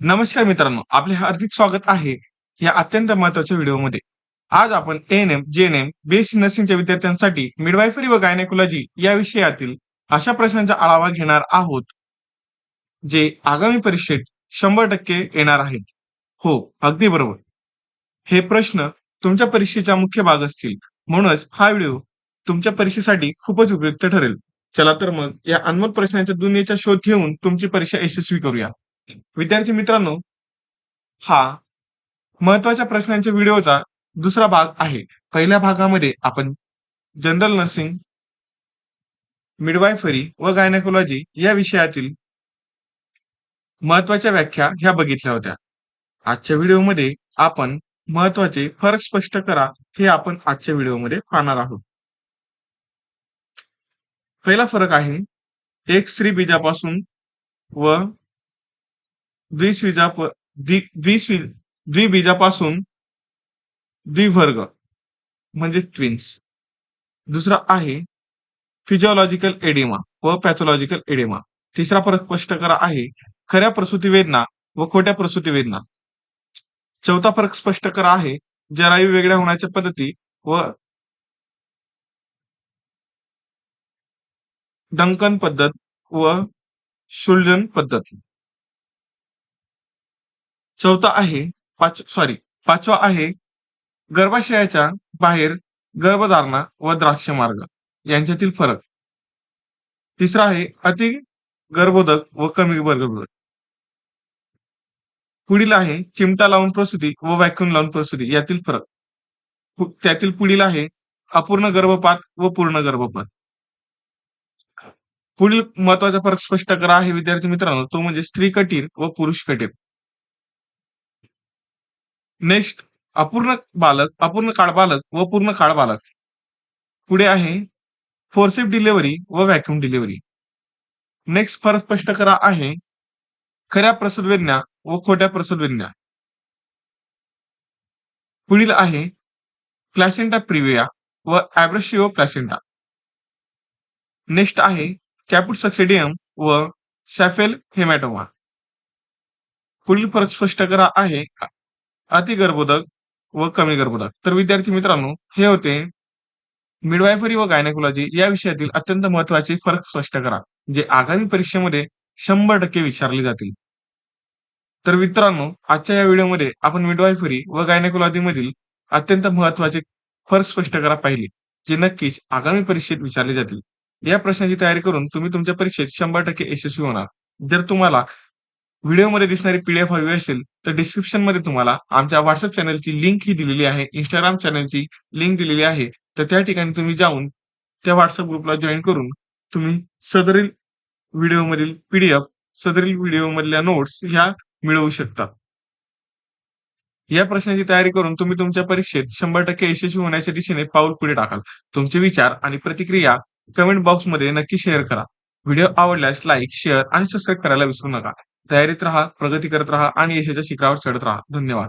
नमस्कार मित्रांनो आपले हार्दिक स्वागत आहे या अत्यंत महत्त्वाच्या व्हिडिओमध्ये. आज आपण N M J N M BSc नर्सिंगच्या विद्यार्थ्यांसाठी मिडवायफरी व गायनेकोलॉजी या विषयातील अशा प्रश्नांचा आढावा घेणार आहोत जे आगामी परीक्षेत शंभर टक्के येणार आहेत. हो अगदी बरोबर. हे प्रश्न तुमच्या परीक्षेचा मुख्य भाग असतील. म्हणूनच हा व्हिडिओ तुमच्या परीक्षेसाठी खूपच उपयुक्त ठरेल. चला तर मग या अनमोल प्रश्नांच्या दुनियेचा शोध घेऊन तुमची परीक्षा यशस्वी करूया. विद्यार्थी मित्रांनो हा महत्त्वाच्या प्रश्नांच्या व्हिडिओचा दुसरा भाग आहे. पहिल्या भागामध्ये आपण जनरल नर्सिंग मिडवायफरी व गायनेकोलॉजी या विषयातील महत्त्वाच्या व्याख्या ह्या बघितल्या होत्या. आजच्या व्हिडिओमध्ये आपण महत्त्वाचे फरक स्पष्ट करा हे आपण आजच्या व्हिडिओमध्ये पाहणार आहोत. पहिला फरक आहे एक स्त्री बीजापासून व द्विस्विजा द्विस्वी द्विबीजापासून द्विवर्ग म्हणजे ट्विन्स दुसरा आहे फिजिओलॉजिकल एडिमा व पॅथोलॉजिकल एडिमा तिसरा फरक स्पष्ट करा आहे खऱ्या प्रसूती वेदना व खोट्या प्रसूती वेदना. चौथा फरक स्पष्ट करा आहे जरायू वेगळ्या होण्याच्या पद्धती व डंकन पद्धत व शुल्जन पद्धत. चौथा आहे पाच सॉरी पाचवा आहे गर्भाशयाच्या बाहेर गर्भधारणा व द्राक्ष मार्ग. यांच्यातील फरक. तिसरा आहे अति गर्भोदक व कमी गर्भोदक. पुढील आहे चिमटा लावून प्रसूती व व्हॅक्युम लावून प्रसूती. यातील फरक. त्यातील पुढील आहे अपूर्ण गर्भपात व पूर्ण गर्भपात. पुढील महत्त्वाचा फरक स्पष्ट करा आहे विद्यार्थी मित्रांनो. तो म्हणजे स्त्री कटीर व पुरुष कटीर नेक्स्ट अपूर्ण बालक अपूर्ण काळ बालक व पूर्ण काळ बालक. पुढे आहे फोर्सेप डिलिव्हरी व व्हॅक्युम डिलिव्हरी नेक्स्ट फरक स्पष्ट करा आहे खऱ्या प्रसूत व खोट्या प्रसूत पुढील आहे प्लॅसेंटा प्रिविया व ऍब्रशिओ प्लॅसेंटा नेक्स्ट आहे कॅपुट सक्सेडियम व सॅफेल हेमॅटोमा पुढील फरक स्पष्ट करा आहे अतिगर्भोदक व कमी गर्भोदक. तर विद्यार्थी मित्रांनो हे होते मिडवायफरी व गायनेकोलॉजी या विषयातील अत्यंत महत्त्वाचे फरक स्पष्ट करा जे आगामी परीक्षेमध्ये शंभर टक्के विचारले जातील. तर मित्रांनो आजच्या या व्हिडिओमध्ये आपण मिडवायफरी व गायनेकोलॉजी मधील अत्यंत महत्त्वाचे फरक स्पष्ट करा पाहिले जे नक्कीच आगामी परीक्षेत विचारले जातील. या प्रश्नाची तयारी करून तुम्ही तुमच्या परीक्षेत शंभर टक्के यशस्वी होणार. जर तुम्हाला व्हिडिओमध्ये दिसणारी पीडीएफ हवी असेल तर डिस्क्रिप्शनमध्ये तुम्हाला आमच्या व्हॉट्सअप चॅनलची लिंक ही दिलेली आहे. इंस्टाग्राम चॅनलची लिंक दिलेली आहे. तर त्या ठिकाणी तुम्ही जाऊन त्या व्हॉट्सअप ग्रुपला जॉईन करून तुम्ही सदरील व्हिडिओ मधील पीडीएफ सदरील व्हिडिओमधल्या नोट्स ह्या मिळवू शकता. या प्रश्नाची तयारी करून तुम्ही तुमच्या परीक्षेत शंभर टक्के यशस्वी होण्याच्या दिशेने पाऊल पुढे टाकाल. तुमचे विचार आणि प्रतिक्रिया कमेंट बॉक्समध्ये नक्की शेअर करा. व्हिडिओ आवडल्यास लाईक शेअर आणि सबस्क्राईब करायला विसरू नका. तयारीत राहा प्रगती करत राहा आणि यशाच्या शिखरावर चढत राहा. धन्यवाद.